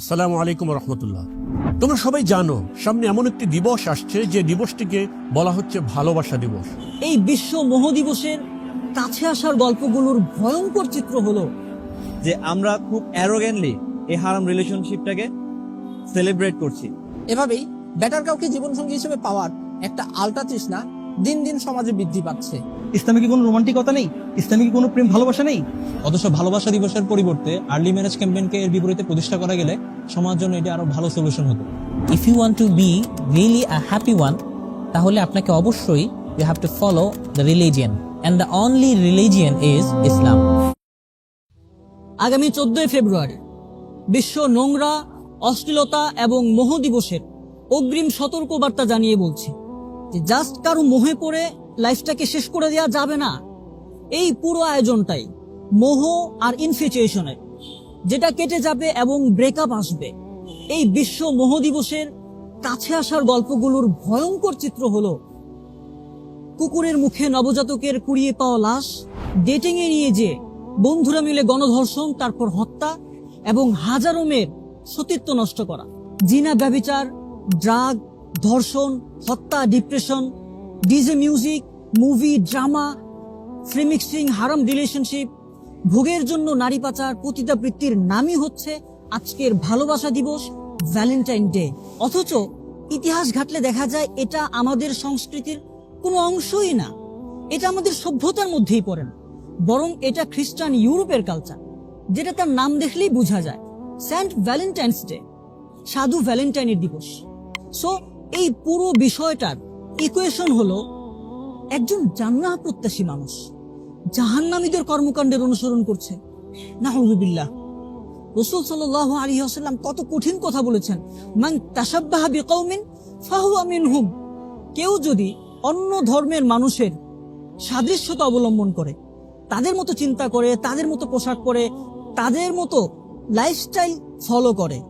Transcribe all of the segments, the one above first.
আসসালামু আলাইকুম রহমতুল্লাহ তোমরা সবাই জানো সামনে এমন একটি দিবস আসছে যে দিবসটিকে বলা হচ্ছে ভালোবাসা দিবস। এই বিশ্ব মহদিবসের কাছে আসার গল্পগুলোর ভয়ঙ্কর চিত্র হলো যে আমরা খুব অ্যারোগেন্টলি এই হারাম রিলেশনশিপটাকে সেলিব্রেট করছি। এভাবেই বেটার কাউকে জীবনসঙ্গী হিসেবে পাওয়ার একটা আলটা তৃষ্ণা দিন দিন সমাজে বৃদ্ধি পাচ্ছে। ইসলামে কি কোনো রোমান্টিকতা নেই? ইসলামে কি কোনো প্রেম ভালোবাসা নেই? অথচ ভালোবাসা দিবসের পরিবর্তে আর্লি ম্যারেজ ক্যাম্পেইনকে এর বিপরীতে প্রতিষ্ঠা করা গেলে সমাজ জন্য এটা আরও ভালো সলিউশন হতো। If you want to be really a happy one তাহলে আপনাকে অবশ্যই you have to follow the religion and the only religion is Islam আগামী চোদ্দই ফেব্রুয়ারি বিশ্ব নোংরা অশ্লীলতা এবং মোহ দিবসের অগ্রিম সতর্কবার্তা জানিয়ে বলছি। যে জাস্ট কারও মোহে পড়ে লাইফটাকে শেষ করে দেওয়া যাবে না। এই পুরো আয়োজনটাই মোহ আর ইনফিচুয়েশনের যেটা কেটে যাবে এবং ব্রেকআপ আসবে। এই বিশ্ব মোহ দিবসের কাছে আসার গল্পগুলোর ভয়ঙ্কর চিত্র হলো, কুকুরের মুখে নবজাতকের কুড়িয়ে পাওয়া লাশ ডেটিং এ নিয়ে যে বন্ধুরা মিলে গণধর্ষণ, তারপর হত্যা এবং হাজারো মেয়ের সতীত্ব নষ্ট করা। জিনা ব্যবিচার ড্রাগ ধর্ষণ, হত্যা depression DJ music movie drama free mixing হারাম রিলেশনশিপ ভোগের জন্য নারী পাচার পতিতাবৃত্তির নামই হচ্ছে আজকের ভালোবাসা দিবস ভ্যালেন্টাইন ডে অথচ ইতিহাস ঘাটলে দেখা যায় এটা আমাদের সংস্কৃতির কোনো অংশই না। এটা আমাদের সভ্যতার মধ্যেই পড়ে না। বরং এটা খ্রিস্টান ইউরোপের কালচার যেটা তার নাম দেখলেই বোঝা যায়। সেন্ট ভ্যালেন্টাইন্স ডে সাধু ভ্যালেন্টাইনের দিবস। সো এই পুরো বিষয়টার ইকুয়েশন হলো একজন জান্নাহ প্রত্যাশী মানুষ। জাহান্নামীদের কর্মকাণ্ডের অনুসরণ করছে। নাহুবিল্লাহ রসুল সাল্লাহ আলী আসাল্লাম কত কঠিন কথা বলেছেন। মান তাসাব্বাহা বিকৌমিন ফাহুয়া মিনহুম। কেউ যদি অন্য ধর্মের মানুষের সাদৃশ্যতা অবলম্বন করে, তাদের মতো চিন্তা করে, তাদের মতো পোশাক পরে, তাদের মতো লাইফস্টাইল ফলো করে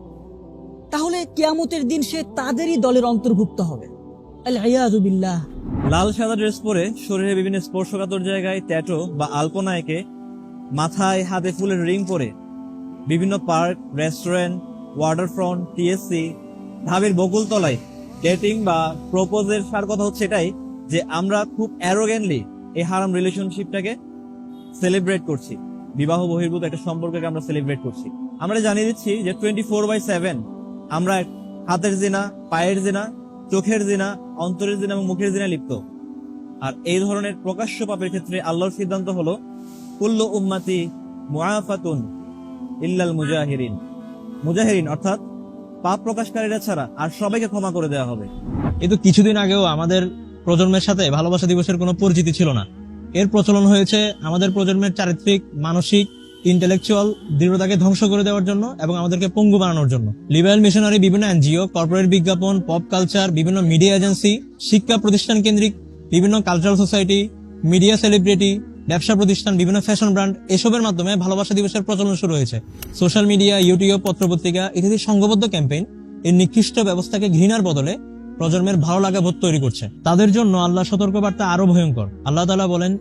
তাহলে কিয়ামতের দিন সে তাদেরই দলের অন্তর্ভুক্ত হবে। লাল সাদা ড্রেস পরে শরীরে বিভিন্ন স্পর্শকাতর জায়গায় ট্যাটো বা আলপনা এঁকে মাথায় হাতে ফুলের রিং পরে বিভিন্ন পার্ক, রেস্টুরেন্ট, ওয়াটারফ্রন্ট টিএসসি ধাবের বকুলতলায় ডেটিং বা প্রপোজের সার কথা হচ্ছে এটাই যে আমরা খুব অ্যারোগেন্টলি এই হারাম রিলেশনশিপটাকে সেলিব্রেট করছি। বিবাহ বহির্ভূত একটা সম্পর্ককে আমরা সেলিব্রেট করছি। আমরা জানিয়ে দিচ্ছি যে টোয়েন্টি ফোর বাই সেভেন আমরা হাতের জিনা, পায়ের জিনা, চোখের জিনা, অন্তরের জিনা এবং মুখের জিনা লিপ্ত। আর এই ধরনের প্রকাশ্য পাপের ক্ষেত্রে আল্লাহর সিদ্ধান্ত হলো, কুল্লু উম্মাতি মুআফাতুন ইল্লাল মুজাহিরিন। মুজাহিরিন অর্থাৎ পাপ প্রকাশকারীরা ছাড়া আর সবাইকে ক্ষমা করে দেওয়া হবে। কিন্তু কিছুদিন আগেও আমাদের প্রজন্মের সাথে ভালোবাসা দিবসের কোনো পরিচিতি ছিল না। এর প্রচলন হয়েছে আমাদের প্রজন্মের চারিত্রিক, মানসিক ইন্টেলেকচুয়াল দৃঢ়তাকে ধ্বংস করে দেওয়ার জন্য এবং আমাদেরকে পঙ্গু বানানোর জন্য। লিবারেল মিশনারি বিভিন্ন এনজিও, কর্পোরেট বিজ্ঞাপন, পপ কালচার, বিভিন্ন মিডিয়া এজেন্সি, শিক্ষা প্রতিষ্ঠান কেন্দ্রিক, বিভিন্ন কালচারাল সোসাইটি, মিডিয়া সেলিব্রিটি, ব্যবসা প্রতিষ্ঠান, বিভিন্ন ফ্যাশন ব্র্যান্ড এসবের মাধ্যমে ভালোবাসা দিবসের প্রচলন শুরু হয়েছে। সোশ্যাল মিডিয়া, ইউটিউব, পত্রপত্রিকা ইত্যাদি সংঘবদ্ধ ক্যাম্পেইন এই নিকৃষ্ট ব্যবস্থাকে ঘৃণার বদলে প্রজন্মের ভালো লাগা বোধ তৈরি করছে। তাদের জন্য আল্লাহ সতর্কবার্তা আরও ভয়ঙ্কর। আল্লাহ তালা বলেন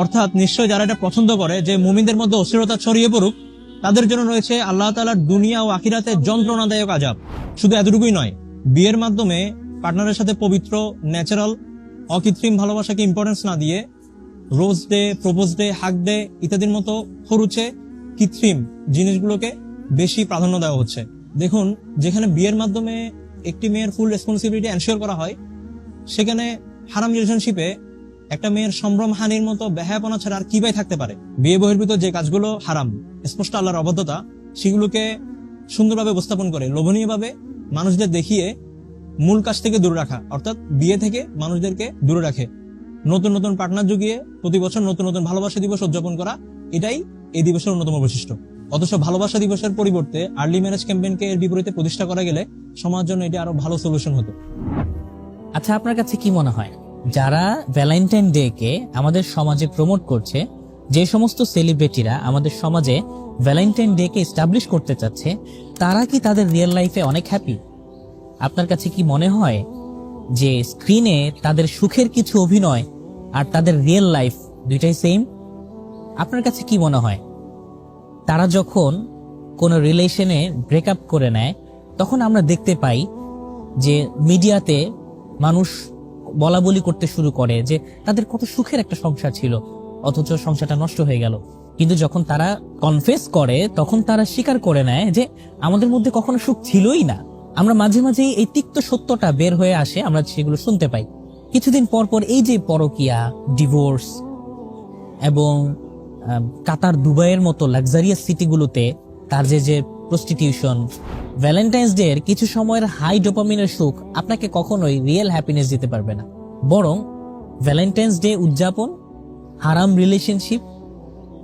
অর্থাৎ নিশ্চয় যারা এটা পছন্দ করে, যে মুমিনদের মধ্যে অস্থিরতা ছড়িয়ে পড়ুক, তাদের জন্য রয়েছে আল্লাহ তাআলার দুনিয়া ও আখিরাতে যন্ত্রণাদায়ক আযাব। শুধু এতটুকুই নয়, বিয়ের মাধ্যমে পার্টনারের সাথে পবিত্র, ন্যাচারাল, অকৃত্রিম ভালোবাসাকে ইম্পর্টেন্স না দিয়ে, rose day, propose day hug day ইত্যাদির মতো খরুচে কৃত্রিম জিনিসগুলোকে বেশি প্রাধান্য দেওয়া হচ্ছে। দেখুন, যেখানে বিয়ের মাধ্যমে একটি মেয়ের ফুল রেসপন্সিবিলিটি এনশিওর করা হয়, সেখানে হারাম রিলেশনশিপে একটা মেয়ের সম্ভ্রম হানির মতো বেহায়াপনা ছাড়া আর কি বাই থাকতে পারে। বিয়ে বহির্ভূত যে কাজগুলো হারাম, স্পষ্ট আল্লাহর অবদ্ধতা সেগুলোকে সুন্দরভাবে উপস্থাপন করে, লোভনীয়ভাবে মানুষদের দেখিয়ে মূল কাজ থেকে দূরে রাখা, অর্থাৎ বিয়ে থেকে মানুষদেরকে দূরে রাখে। নতুন নতুন পার্টনার জুগিয়ে প্রতি বছর নতুন নতুন ভালোবাসা দিবস উদযাপন করা, এটাই এই দিবসের অন্যতম বৈশিষ্ট্য। অথচ ভালোবাসা দিবসের পরিবর্তে আর্লি ম্যারেজ ক্যাম্পেইনকে এর বিপরীতে প্রতিষ্ঠা করা গেলে সমাজের জন্য এটা আরও ভালো সলিউশন হতো। আচ্ছা আপনার কাছে কি মনে হয়? যারা ভ্যালেন্টাইন ডে কে আমাদের সমাজে প্রমোট করছে, যে সমস্ত সেলিব্রিটিরা আমাদের সমাজে ভ্যালেন্টাইন ডে কে এস্টাবলিশ করতে চাচ্ছে, তারা কি তাদের রিয়েল লাইফে অনেক হ্যাপি আপনার কাছে কি মনে হয় যে স্ক্রিনে তাদের সুখের কিছু অভিনয় আর তাদের রিয়েল লাইফ দুইটাই সেম আপনার কাছে কি মনে হয়? তারা যখন কোনো রিলেশনে ব্রেকআপ করে নেয়, তখন আমরা দেখতে পাই যে মিডিয়াতে মানুষ বলা বলি করতে শুরু করে যে তাদের কত সুখের একটা সংসার ছিল, অথচ সংসারটা নষ্ট হয়ে গেল। কিন্তু যখন তারা কনফেস করে, তখন তারা স্বীকার করে নেয় যে আমাদের মধ্যে কখনো সুখ ছিলই না। আমরা মাঝে মাঝে এই তিক্ত সত্যটা বের হয়ে আসে, আমরা সেগুলো শুনতে পাই। কিছুদিন পর পর এই যে পরকিয়া ডিভোর্স এবং কাতার, দুবাইয়ের মতো লাক্সারিয়াস সিটিগুলোতে তার যে যে প্রস্টিটিউশন ভ্যালেন্টাইন্স ডে এর কিছু সময়ের হাই ডোপামিনের সুখ আপনাকে কখনোই রিয়েল হ্যাপিনেস দিতে পারবে না। বরং ভ্যালেন্টাইন্স ডে উদযাপন, হারাম রিলেশনশিপ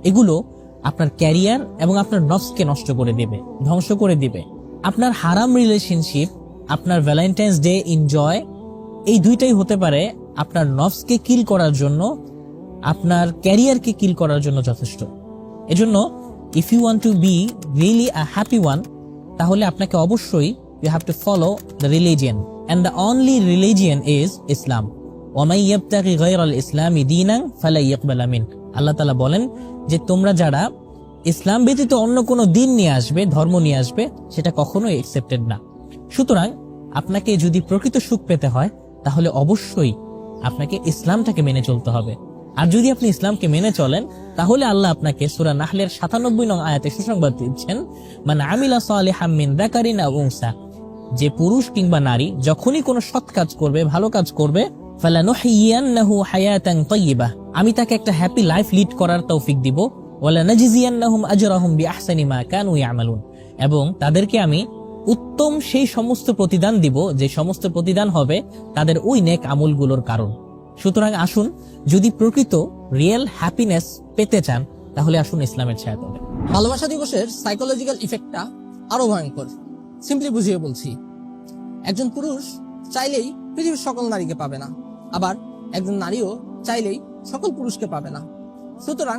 এগুলো আপনার ক্যারিয়ার এবং আপনার নফসকে নষ্ট করে দেবে, ধ্বংস করে দেবে। আপনার হারাম রিলেশনশিপ আপনার ভ্যালেন্টাইন্স ডে এনজয় এই দুইটাই হতে পারে আপনার নফসকে কিল করার জন্য আপনার ক্যারিয়ারকে কিল করার জন্য যথেষ্ট। এজন্য if you want to be really a happy one তাহলে আপনাকে অবশ্যই you have to follow the religion and the only religion is Islam ওমাই ইয়াবতাগি গায়রাল ইসলামি দীনান ফালা ইয়াকবাল মিন আল্লাহ তাআলা বলেন যে, তোমরা যারা ইসলাম ব্যতীত অন্য কোনো দিন নিয়ে আসবে, ধর্ম নিয়ে আসবে, সেটা কখনোই একসেপ্টেড না। সুতরাং, আপনাকে যদি প্রকৃত সুখ পেতে হয়, তাহলে অবশ্যই আপনাকে ইসলামটাকে মেনে চলতে হবে। আর যদি আপনি ইসলামকে মেনে চলেন, তাহলে আল্লাহ আপনাকে সূরা নাহলের সাতানব্বই নং আয়াতে সুসংবাদ দিচ্ছেন মানে আমিলা সালিহাম মিন যাকারিন যে পুরুষ কিংবা নারী যখনই কোনো সৎ কাজ করবে, ভালো কাজ করবে আমি তাকে একটা হ্যাপি লাইফ লিড করার তৌফিক দিব এবং তাদেরকে আমি উত্তম সেই সমস্ত প্রতিদান দিব, যে সমস্ত প্রতিদান হবে তাদের ওই নেক আমলগুলোর কারণ। সুতরাং আসুন, যদি প্রকৃত রিয়েল হ্যাপিনেস পেতে চান, তাহলে আসুন ইসলামের ছায়া তলে ভালোবাসা দিবসের সাইকোলজিক্যাল ইফেক্টটা আরও ভয়ঙ্কর। সিম্পলি বুঝিয়ে বলছি, একজন পুরুষ চাইলেই পৃথিবীর সকল নারীকে পাবে না, আবার একজন নারীও চাইলেই সকল পুরুষকে পাবে না। সুতরাং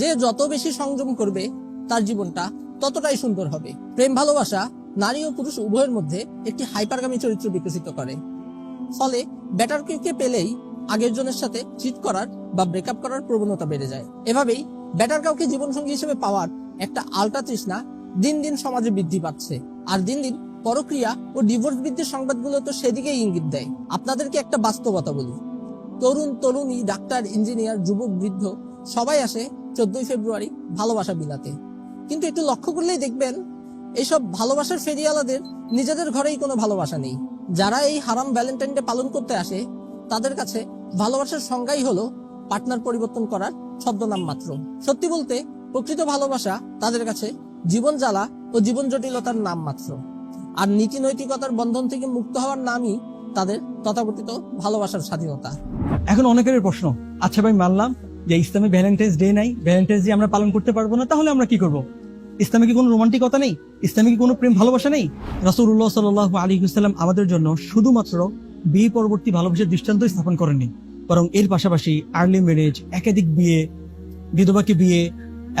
যে যত বেশি সংযম করবে, তার জীবনটা ততটাই সুন্দর হবে। প্রেম ভালোবাসা নারী ও পুরুষ উভয়ের মধ্যে একটি হাইপারগামী চরিত্র বিকশিত করে। ফলে বেটার কে পেলেই আগের জনের সাথে চিট করার বা ব্রেকআপ করার প্রবণতা বেড়ে যায়। এভাবেই বেটার কাউকে জীবনসঙ্গী হিসেবে পাওয়ার একটা আলটা তৃষ্ণা দিন দিন সমাজে বৃদ্ধি পাচ্ছে। আর দিন দিন পরক্রিয়া ও ডিভোর্স বৃদ্ধির সংবাদগুলো তো সেদিকেই ইঙ্গিত দেয়। আপনাদেরকে একটা বাস্তবতা বলি। তরুণ, তরুণী, ডাক্তার ইঞ্জিনিয়ার যুবক, বৃদ্ধ সবাই আসে চোদ্দই ফেব্রুয়ারি ভালোবাসা বিলাতে কিন্তু একটু লক্ষ্য করলেই দেখবেন এইসব ভালোবাসার ফেরিয়ালাদের নিজেদের ঘরেই কোনো ভালোবাসা নেই। যারা এই হারাম ভ্যালেন্টাইন ডে পালন করতে আসে, তাদের কাছে ভালোবাসার সংজ্ঞাই হলো পার্টনার পরিবর্তন করার ছদ্মনাম মাত্র। সত্যি বলতে, প্রকৃত ভালোবাসা তাদের কাছে জীবন জ্বালা ও জীবন জটিলতার নাম মাত্র। আর নীতি নৈতিকতার বন্ধন থেকে মুক্ত হওয়ার নামই তাদের তথাকথিত ভালোবাসার স্বাধীনতা। এখন অনেকের প্রশ্ন আচ্ছা ভাই, মানলাম যে ইসলামে ভ্যালেন্টাইন্স ডে নাই, ভ্যালেন্টাইন্স ডে আমরা পালন করতে পারব না, তাহলে আমরা কি করব? ইসলামে কি কোনো রোমান্টিকতা নেই? ইসলামে কি কোনো প্রেম ভালোবাসা নেই? রাসূলুল্লাহ সাল্লাহ আলী হুসাল্লাম আমাদের জন্য শুধুমাত্র বিয়ে পরবর্তী ভালোবাসার দৃষ্টান্ত স্থাপন করেননি, বরং এর পাশাপাশি আর্লি ম্যারেজ, একাধিক বিয়ে, বিধবাকে বিয়ে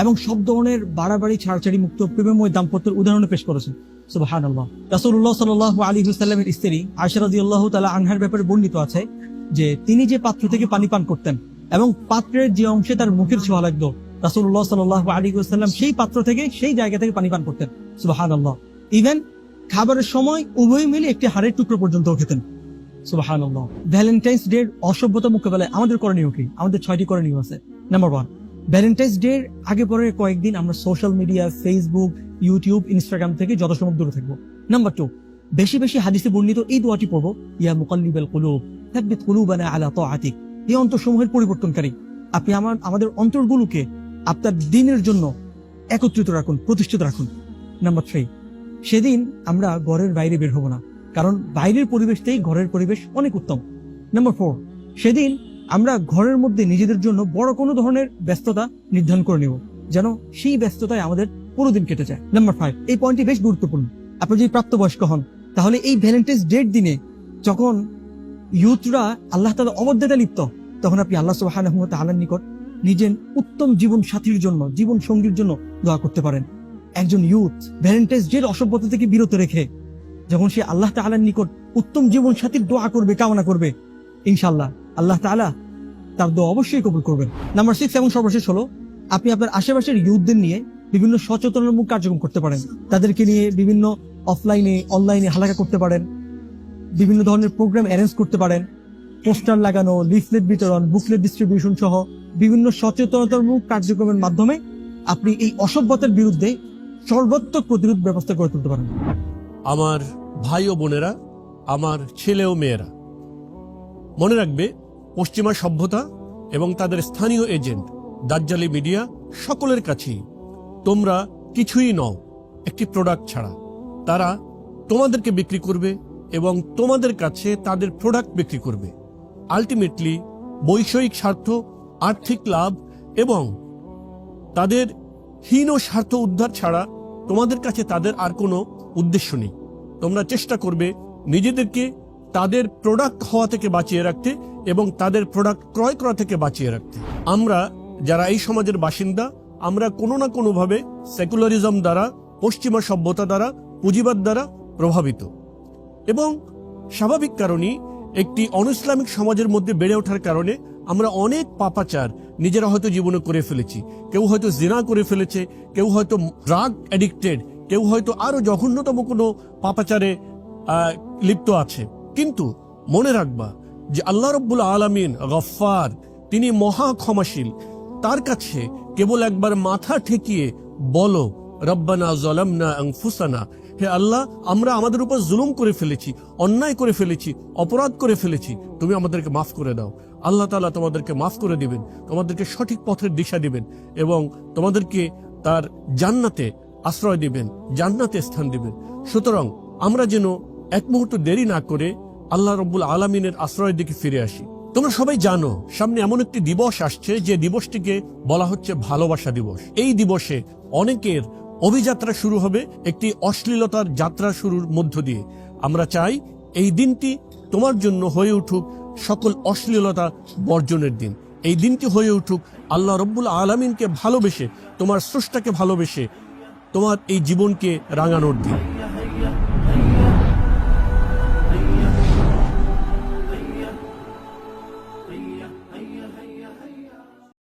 এবং সব ধরনের বাড়াবাড়ি, ছাড়াছাড়ি মুক্ত প্রেমময় দাম্পত্যের উদাহরণ পেশ করেছেন। রাসুল্লাহ হুসাল্লামের স্ত্রী আল্লাহ তালা আনহার ব্যাপারে বর্ণিত আছে যে, তিনি যে পাত্র থেকে পানি পান করতেন এবং পাত্রের যে অংশে তার মুখের ছোঁয়া লাগতো রাসুল্লাহ হুসাল্লাম সেই পাত্র থেকে সেই জায়গা থেকে পানি পান করতেন। আল্লাহ ইভেন খাবারের সময় উভয় মিলে একটি হাড়ের টুকরো পর্যন্ত খেতেন। সুবাহান ভ্যালেন্টাইন্স ডে অসভ্যতা মোকাবেলায় আমাদের করণীয় কি? আমাদের ছয়টি করণীয় আছে। নাম্বার ওয়ান ভ্যালেন্টাইন্স ডে আগে পরে কয়েকদিন আমরা social media Facebook YouTube Instagram থেকে যথাসম্ভব দূরে থাকব। নাম্বার টু বেশি বেশি হাদিসে বর্ণিত এই দোয়াটি পড়ব, ইয়া কুলুব আলা এই অন্তরসমূহের পরিবর্তনকারী। আপনি আমার, আমাদের অন্তরগুলোকে আপনার দিনের জন্য একত্রিত রাখুন, প্রতিষ্ঠিত রাখুন। নাম্বার থ্রি সেদিন আমরা ঘরের বাইরে বের হব না। কারণ বাইরের পরিবেশতেই ঘরের পরিবেশ অনেক উত্তম। নাম্বার ফোর সেদিন আমরা ঘরের মধ্যে নিজেদের জন্য বড় কোনো ধরনের ব্যস্ততা নির্ধারণ করে নেব, যেন সেই ব্যস্ততায় আমাদের পুরো দিন কেটে যায়। নাম্বার ফাইভ এই পয়েন্টটি বেশ গুরুত্বপূর্ণ। আপনি যদি প্রাপ্তবয়স্ক হন, তাহলে এই ভ্যালেন্টাইন্স ডেট দিনে যখন ইউথরা আল্লাহ তালা অবদ্ধতা লিপ্ত, তখন আপনি আল্লাহ সুবাহ আল্লাহর নিকট নিজের উত্তম জীবন সাথীর জন্য, জীবন সঙ্গীর জন্য দোয়া করতে পারেন। একজন ইউথ ভ্যালেন্টাইন্স ডের অসভ্যতা থেকে বিরত রেখে যখন সে আল্লাহ তাআলার নিকট উত্তম জীবন সাথীর দোয়া করবে, কামনা করবে ইনশাল্লাহ আল্লাহ তাআলা তার দোয়া অবশ্যই কবুল করবেন। নাম্বার সিক্স এবং সর্বশেষ হলো, আপনি আপনার আশেপাশের ইউথদের নিয়ে বিভিন্ন সচেতনমূলক কার্যক্রম করতে পারেন। তাদেরকে নিয়ে বিভিন্ন অফলাইনে অনলাইনে হালাকা করতে পারেন। বিভিন্ন ধরনের প্রোগ্রাম অ্যারেঞ্জ করতে পারেন। পোস্টার লাগানো লিফলেট বিতরণ বুকলেট ডিস্ট্রিবিউশন সহ বিভিন্ন সচেতনতামূলক কার্যক্রমের মাধ্যমে আপনি এই অসভ্যতার বিরুদ্ধে সর্বাত্মক প্রতিরোধ ব্যবস্থা করে তুলতে পারেন। আমার ভাই ও বোনেরা, আমার ছেলে ও মেয়েরা। মনে রাখবে, পশ্চিমা সভ্যতা এবং তাদের স্থানীয় এজেন্ট, দাজ্জালি মিডিয়া, সকলের কাছেই। তোমরা কিছুই নও, একটি প্রোডাক্ট ছাড়া। তারা তোমাদেরকে বিক্রি করবে এবং তোমাদের কাছে তাদের প্রোডাক্ট বিক্রি করবে। আলটিমেটলি বৈষয়িক স্বার্থ, আর্থিক লাভ এবং তাদের হীন স্বার্থ উদ্ধার ছাড়া তোমাদের কাছে তাদের আর কোনো উদ্দেশ্য নেই। তোমরা চেষ্টা করবে নিজেদেরকে তাদের প্রোডাক্ট হওয়া থেকে বাঁচিয়ে রাখতে এবং তাদের প্রোডাক্ট ক্রয় করা থেকে বাঁচিয়ে রাখতে। আমরা যারা এই সমাজের বাসিন্দা, আমরা কোনো না কোনোভাবে সেকুলারিজম দ্বারা, পশ্চিমা সভ্যতা দ্বারা, পুঁজিবাদ দ্বারা প্রভাবিত। এবং স্বাভাবিক কারণেই একটি অনইসলামিক সমাজের মধ্যে বেড়ে ওঠার কারণে আমরা অনেক পাপাচার নিজেরা হয়তো জীবনে করে ফেলেছি। কেউ হয়তো জিনা করে ফেলেছে, কেউ হয়তো ড্রাগ অ্যাডিক্টেড কেউ হয়তো আরও জঘন্যতম কোনো পাপাচারে লিপ্ত আছে। কিন্তু মনে রাখবা যে আল্লাহ রব্বুল আলমিন গফফার, তিনি মহা ক্ষমাশীল। তার কাছে কেবল একবার মাথা ঠেকিয়ে বলো, রব্বানা জলামনা আনফুসানা। হে আল্লাহ, আমরা আমাদের উপর জুলুম করে ফেলেছি, অন্যায় করে ফেলেছি, অপরাধ করে ফেলেছি। তুমি আমাদেরকে মাফ করে দাও। আল্লাহ তাআলা তোমাদেরকে মাফ করে দিবেন, তোমাদেরকে সঠিক পথের দিশা দিবেন এবং তোমাদেরকে তার জান্নাতে আশ্রয় দিবেন, জান্নাতে স্থান দিবেন। সুতরাং আমরা যেন এক মুহূর্ত দেরি না করে আল্লাহ রব্বুল আলমিনের আশ্রয়ের দিকে ফিরে আসি। তোমরা সবাই জানো, সামনে এমন একটি দিবস আসছে, যে দিবসটিকে বলা হচ্ছে ভালোবাসা দিবস। এই দিবসে অনেকের অভিযাত্রা শুরু হবে একটি অশ্লীলতার যাত্রা শুরুর মধ্য দিয়ে। আমরা চাই এই দিনটি তোমার জন্য হয়ে উঠুক সকল অশ্লীলতা বর্জনের দিন। এই দিনটি হয়ে উঠুক আল্লাহ রব্বুল আলমিনকে ভালোবেসে, তোমার স্রষ্টাকে ভালোবেসে তোমার এই জীবনকে রাঙানোর দিন।